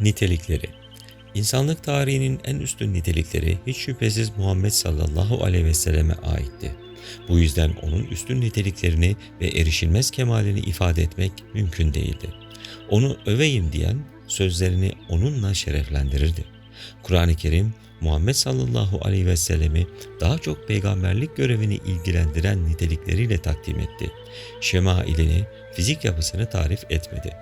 Nitelikleri İnsanlık tarihinin en üstün nitelikleri hiç şüphesiz Muhammed sallallahu aleyhi ve selleme aitti. Bu yüzden onun üstün niteliklerini ve erişilmez kemalini ifade etmek mümkün değildi. Onu öveyim diyen sözlerini onunla şereflendirirdi. Kur'an-ı Kerim Muhammed sallallahu aleyhi ve sellemi daha çok peygamberlik görevini ilgilendiren nitelikleriyle takdim etti. Şemailini, fizik yapısını tarif etmedi.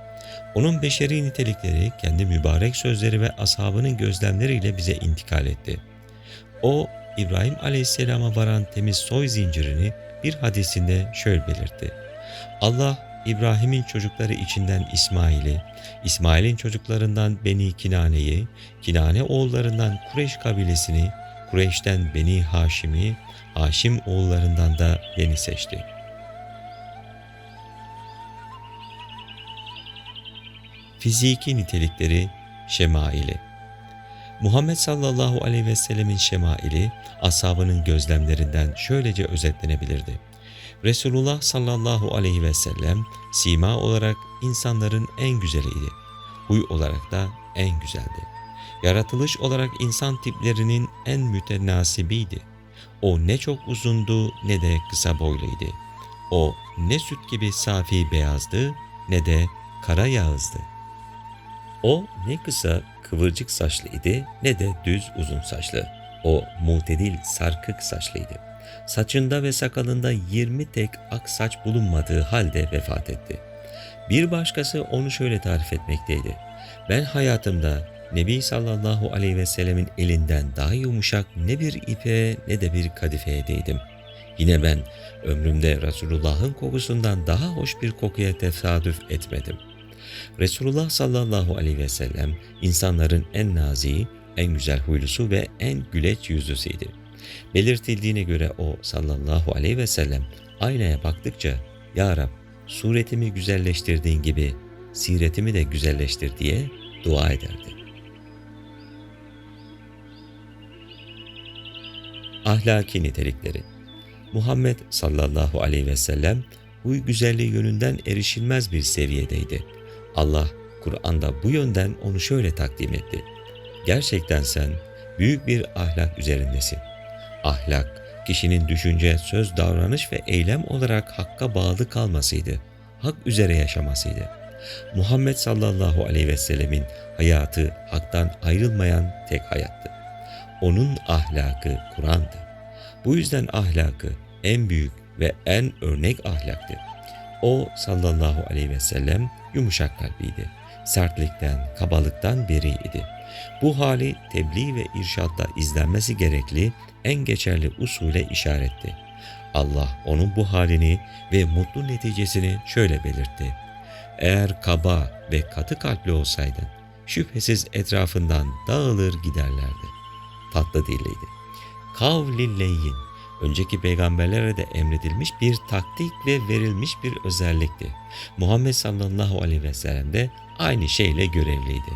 Onun beşeri nitelikleri kendi mübarek sözleri ve ashabının gözlemleriyle bize intikal etti. O, İbrahim aleyhisselama varan temiz soy zincirini bir hadisinde şöyle belirtti. Allah, İbrahim'in çocukları içinden İsmail'i, İsmail'in çocuklarından Beni Kinane'yi, Kinane oğullarından Kureyş kabilesini, Kureyş'ten Beni Haşim'i, Haşim oğullarından da beni seçti. Fiziki nitelikleri şemaili Muhammed sallallahu aleyhi ve sellemin şemaili ashabının gözlemlerinden şöylece özetlenebilirdi. Resulullah sallallahu aleyhi ve sellem sima olarak insanların en güzeliydi. Huy olarak da en güzeldi. Yaratılış olarak insan tiplerinin en mütenasibiydi. O ne çok uzundu ne de kısa boyluydu. O ne süt gibi safi beyazdı ne de kara yağızdı. O ne kısa kıvırcık saçlıydı ne de düz uzun saçlı. O mutedil sarkık saçlıydı. Saçında ve sakalında 20 tek ak saç bulunmadığı halde vefat etti. Bir başkası onu şöyle tarif etmekteydi. Ben hayatımda Nebi sallallahu aleyhi ve sellemin elinden daha yumuşak ne bir ipe ne de bir kadifeye değdim. Yine ben ömrümde Resulullah'ın kokusundan daha hoş bir kokuya tesadüf etmedim. Resulullah sallallahu aleyhi ve sellem insanların en naziği, en güzel huylusu ve en güleç yüzlüsüydü. Belirtildiğine göre o sallallahu aleyhi ve sellem aynaya baktıkça Ya Rab suretimi güzelleştirdiğin gibi siretimi de güzelleştir diye dua ederdi. Ahlaki nitelikleri Muhammed sallallahu aleyhi ve sellem huy güzelliği yönünden erişilmez bir seviyedeydi. Allah Kur'an'da bu yönden onu şöyle takdim etti. Gerçekten sen büyük bir ahlak üzerindesin. Ahlak, kişinin düşünce, söz, davranış ve eylem olarak hakka bağlı kalmasıydı. Hak üzere yaşamasıydı. Muhammed sallallahu aleyhi ve sellemin hayatı haktan ayrılmayan tek hayattı. Onun ahlakı Kur'an'dı. Bu yüzden ahlakı en büyük ve en örnek ahlaktı. O sallallahu aleyhi ve sellem yumuşak kalpliydi. Sertlikten, kabalıktan beriydi. Bu hali tebliğ ve irşatta izlenmesi gerekli en geçerli usule işaretti. Allah onun bu halini ve mutlu neticesini şöyle belirtti. Eğer kaba ve katı kalpli olsaydın, şüphesiz etrafından dağılır giderlerdi. Tatlı dilliydi. Kavlilleyin, önceki peygamberlere de emredilmiş bir taktik ve verilmiş bir özellikti. Muhammed sallallahu aleyhi ve sellem de aynı şeyle görevliydi.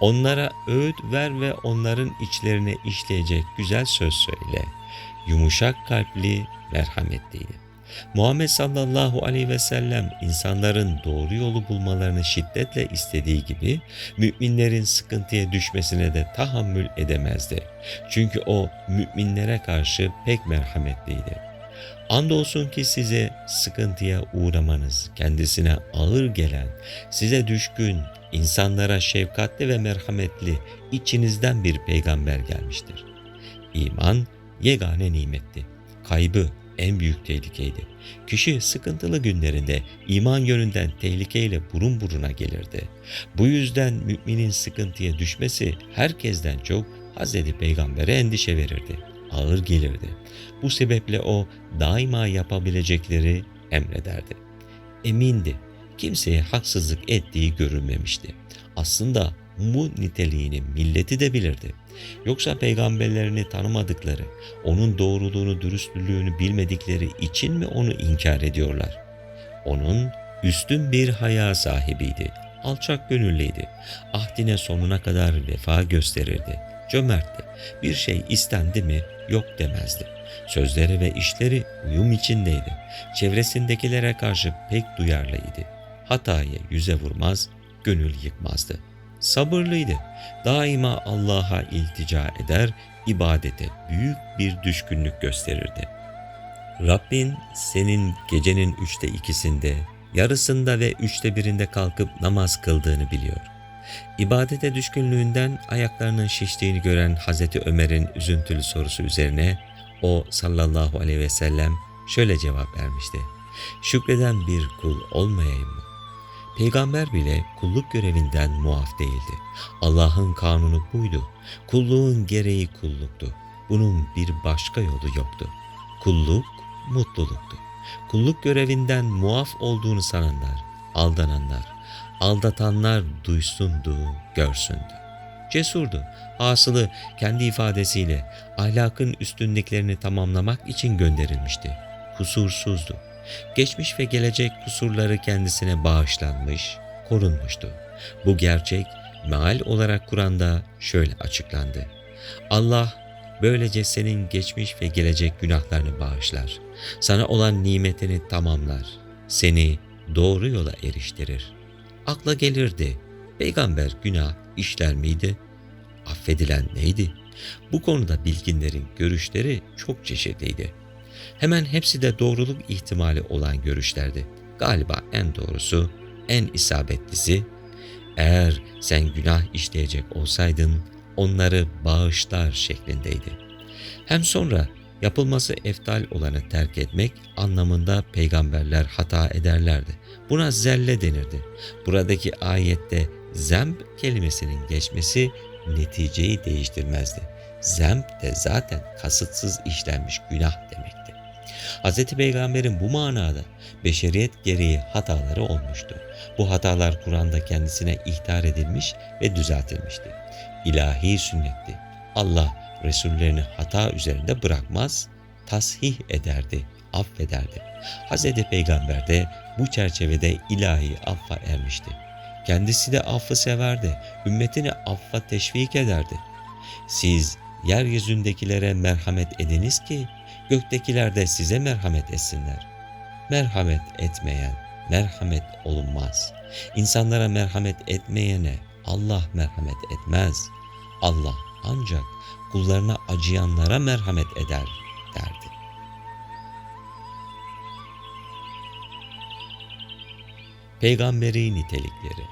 Onlara öğüt ver ve onların içlerine işleyecek güzel söz söyle. Yumuşak kalpli, merhametliydi. Muhammed sallallahu aleyhi ve sellem insanların doğru yolu bulmalarını şiddetle istediği gibi müminlerin sıkıntıya düşmesine de tahammül edemezdi. Çünkü o müminlere karşı pek merhametliydi. Andolsun ki size sıkıntıya uğramanız kendisine ağır gelen, size düşkün, insanlara şefkatli ve merhametli içinizden bir peygamber gelmiştir. İman yegane nimetti. Kaybı en büyük tehlikeydi. Kişi sıkıntılı günlerinde iman yönünden tehlikeyle burun buruna gelirdi. Bu yüzden müminin sıkıntıya düşmesi herkesten çok Hazreti Peygamber'e endişe verirdi. Ağır gelirdi. Bu sebeple o daima yapabilecekleri emrederdi. Emindi. Kimseye haksızlık ettiği görülmemişti. Aslında bu niteliğini milleti de bilirdi. Yoksa peygamberlerini tanımadıkları, onun doğruluğunu, dürüstlüğünü bilmedikleri için mi onu inkar ediyorlar? Onun üstün bir haya sahibiydi, alçak gönüllüydü, ahdine sonuna kadar vefa gösterirdi, cömertti, bir şey istendi mi yok demezdi. Sözleri ve işleri uyum içindeydi, çevresindekilere karşı pek duyarlıydı. Hataya yüze vurmaz, gönül yıkmazdı. Sabırlıydı. Daima Allah'a iltica eder, ibadete büyük bir düşkünlük gösterirdi. Rabbin senin gecenin üçte ikisinde, yarısında ve üçte birinde kalkıp namaz kıldığını biliyor. İbadete düşkünlüğünden ayaklarının şiştiğini gören Hazreti Ömer'in üzüntülü sorusu üzerine o sallallahu aleyhi ve sellem şöyle cevap vermişti. Şükreden bir kul olmayayım mı? Peygamber bile kulluk görevinden muaf değildi. Allah'ın kanunu buydu. Kulluğun gereği kulluktu. Bunun bir başka yolu yoktu. Kulluk mutluluktu. Kulluk görevinden muaf olduğunu sananlar, aldananlar, aldatanlar duysundu, görsündü. Cesurdu. Hasılı kendi ifadesiyle ahlakın üstünlüklerini tamamlamak için gönderilmişti. Kusursuzdu. Geçmiş ve gelecek kusurları kendisine bağışlanmış, korunmuştu. Bu gerçek meal olarak Kur'an'da şöyle açıklandı. Allah böylece senin geçmiş ve gelecek günahlarını bağışlar. Sana olan nimetini tamamlar. Seni doğru yola eriştirir. Akla gelirdi. Peygamber günah işler miydi? Affedilen neydi? Bu konuda bilginlerin görüşleri çok çeşitliydi. Hemen hepsi de doğruluk ihtimali olan görüşlerdi. Galiba en doğrusu, en isabetlisi, eğer sen günah işleyecek olsaydın onları bağışlar şeklindeydi. Hem sonra yapılması eftal olanı terk etmek anlamında peygamberler hata ederlerdi. Buna zelle denirdi. Buradaki ayette zemb kelimesinin geçmesi neticeyi değiştirmezdi. Zemb de zaten kasıtsız işlenmiş günah demekti. Hz. Peygamber'in bu manada beşeriyet gereği hataları olmuştu. Bu hatalar Kur'an'da kendisine ihtar edilmiş ve düzeltilmişti. İlahi sünnetti. Allah Resullerini hata üzerinde bırakmaz, tasih ederdi, affederdi. Hz. Peygamber de bu çerçevede ilahi affa ermişti. Kendisi de affı severdi, ümmetini affa teşvik ederdi. Siz yeryüzündekilere merhamet ediniz ki göktekiler de size merhamet etsinler. Merhamet etmeyen merhamet olunmaz. İnsanlara merhamet etmeyene Allah merhamet etmez. Allah ancak kullarına acıyanlara merhamet eder derdi. Peygamberi nitelikleri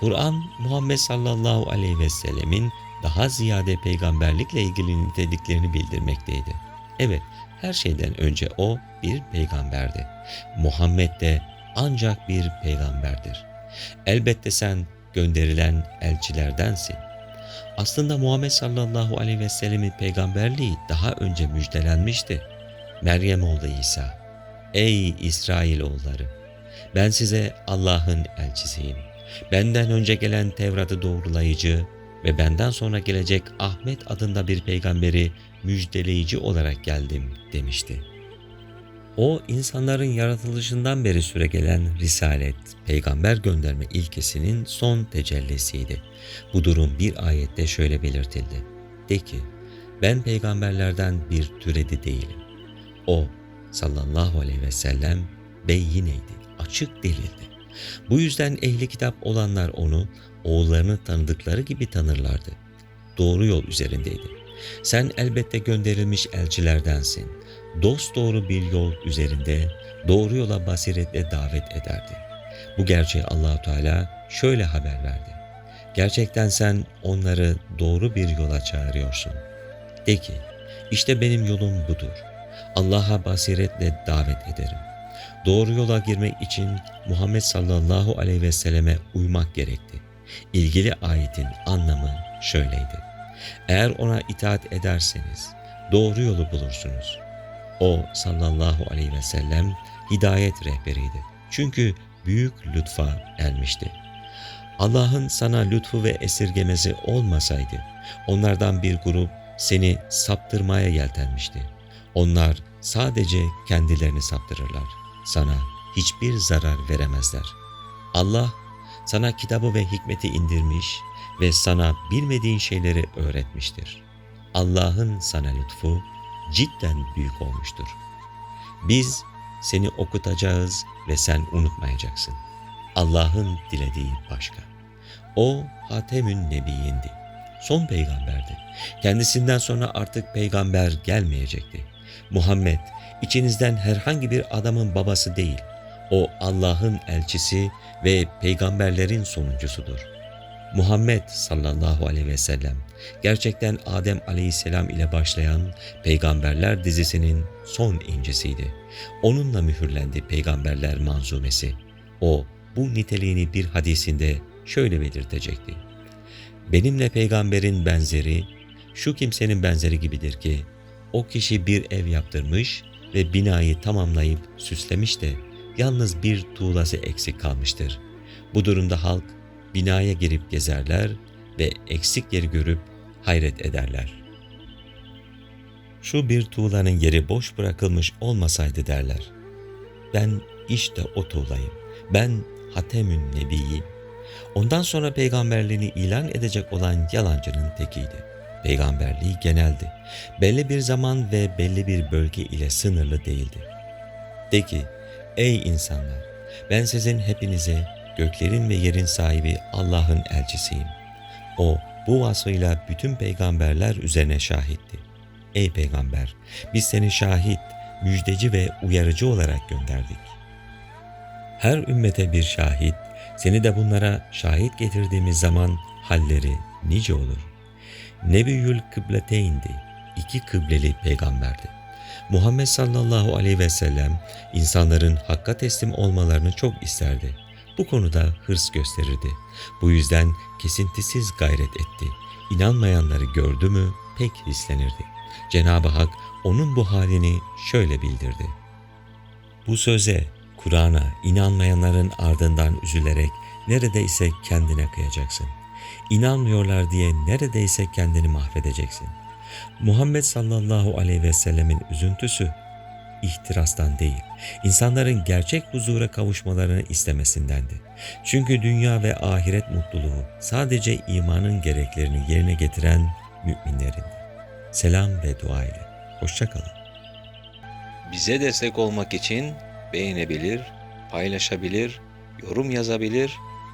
Kur'an Muhammed sallallahu aleyhi ve sellemin daha ziyade peygamberlikle ilgili niteliklerini bildirmekteydi. Evet, her şeyden önce o bir peygamberdi. Muhammed de ancak bir peygamberdir. Elbette sen gönderilen elçilerdensin. Aslında Muhammed sallallahu aleyhi ve sellemin peygamberliği daha önce müjdelenmişti. Meryem oğlu İsa, ey İsrail oğulları, ben size Allah'ın elçisiyim. Benden önce gelen Tevrat'ı doğrulayıcı ve benden sonra gelecek Ahmet adında bir peygamberi müjdeleyici olarak geldim demişti. O insanların yaratılışından beri süre gelen risalet, peygamber gönderme ilkesinin son tecellisiydi. Bu durum bir ayette şöyle belirtildi. De ki, ben peygamberlerden bir türedi değilim. O sallallahu aleyhi ve sellem beyineydi, açık delildi. Bu yüzden ehli kitap olanlar onu oğullarını tanıdıkları gibi tanırlardı. Doğru yol üzerindeydi. Sen elbette gönderilmiş elçilerdensin. Dost doğru bir yol üzerinde doğru yola basiretle davet ederdi. Bu gerçeği Allahu Teala şöyle haber verdi. Gerçekten sen onları doğru bir yola çağırıyorsun. De ki, işte benim yolum budur. Allah'a basiretle davet ederim. Doğru yola girmek için Muhammed sallallahu aleyhi ve selleme uymak gerekti. İlgili ayetin anlamı şöyleydi. Eğer ona itaat ederseniz doğru yolu bulursunuz. O sallallahu aleyhi ve sellem hidayet rehberiydi. Çünkü büyük lütfa ermişti. Allah'ın sana lütfu ve esirgemesi olmasaydı onlardan bir grup seni saptırmaya yeltenmişti. Onlar sadece kendilerini saptırırlar. Sana hiçbir zarar veremezler. Allah sana kitabı ve hikmeti indirmiş ve sana bilmediğin şeyleri öğretmiştir. Allah'ın sana lütfu cidden büyük olmuştur. Biz seni okutacağız ve sen unutmayacaksın. Allah'ın dilediği başka. O Hatemün Nebiyindi. Son peygamberdi. Kendisinden sonra artık peygamber gelmeyecekti. Muhammed içinizden herhangi bir adamın babası değil. O Allah'ın elçisi ve peygamberlerin sonuncusudur. Muhammed sallallahu aleyhi ve sellem gerçekten Adem aleyhisselam ile başlayan peygamberler dizisinin son incisiydi. Onunla mühürlendi peygamberler manzumesi. O bu niteliğini bir hadisinde şöyle belirtecekti. Benimle peygamberin benzeri şu kimsenin benzeri gibidir ki o kişi bir ev yaptırmış ve binayı tamamlayıp süslemiş de yalnız bir tuğlası eksik kalmıştır. Bu durumda halk binaya girip gezerler ve eksik yeri görüp hayret ederler. Şu bir tuğlanın yeri boş bırakılmış olmasaydı derler. Ben işte o tuğlayım. Ben Hatemün Nebiyim. Ondan sonra peygamberliğini ilan edecek olan yalancının tekiydi. Peygamberliği geneldi. Belli bir zaman ve belli bir bölge ile sınırlı değildi. De ki, ey insanlar, ben sizin hepinize göklerin ve yerin sahibi Allah'ın elçisiyim. O bu vasfıyla bütün peygamberler üzerine şahitti. Ey peygamber, biz seni şahit, müjdeci ve uyarıcı olarak gönderdik. Her ümmete bir şahit, seni de bunlara şahit getirdiğimiz zaman halleri nice olur. Nebiyül kıbleteyndi, iki kıbleli peygamberdi. Muhammed sallallahu aleyhi ve sellem insanların hakka teslim olmalarını çok isterdi. Bu konuda hırs gösterirdi. Bu yüzden kesintisiz gayret etti. İnanmayanları gördü mü pek hislenirdi. Cenab-ı Hak onun bu halini şöyle bildirdi. Bu söze, Kur'an'a inanmayanların ardından üzülerek neredeyse kendine kıyacaksın. İnanmıyorlar diye neredeyse kendini mahvedeceksin. Muhammed sallallahu aleyhi ve sellemin üzüntüsü ihtirastan değil, insanların gerçek huzura kavuşmalarını istemesindendi. Çünkü dünya ve ahiret mutluluğu sadece imanın gereklerini yerine getiren müminlerin. Selam ve dua ile. Hoşçakalın. Bize destek olmak için beğenebilir, paylaşabilir, yorum yazabilir